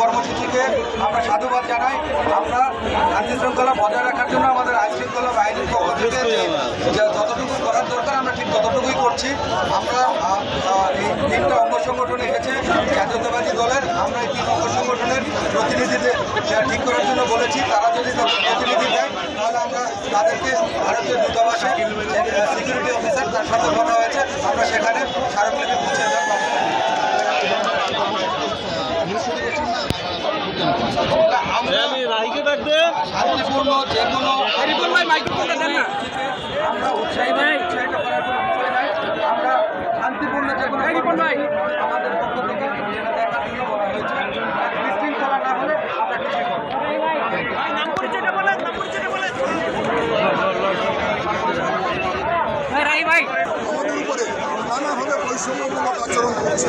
কর্মসূচিকে আমরা সাধুবাদ জানাই। আমরা শান্তি শৃঙ্খলা বজায় রাখার জন্য আমাদের আইন শৃঙ্খলা বাহিনীর থেকে যতটুকু করার দরকার আমরা ঠিক ততটুকুই করছি। আমরা এই তিনটা অঙ্গ সংগঠন এসেছে, জাতীয়তাবাদী দলের। আমরা এই তিন অঙ্গ সংগঠনের প্রতিনিধিদের ঠিক করার জন্য বলেছি, তারা যদি তাদের প্রতিনিধি দেয়, তাহলে আমরা তাদেরকে ভারতীয় দূতাবাসে সিকিউরিটি আমরা শান্তিপূর্ণ যে কোনো আমরা উৎসাহিত উৎসাহিত করার কোনো নাই। আমরা শান্তিপূর্ণ যে কোনো আমাদের পক্ষ থেকে সেটা দেখার জন্য বলা হয়েছে বিশৃঙ্খলা না হলে আমরা কিছুই করব নানাভাবে বৈষম্যমূলক আচরণ করছে।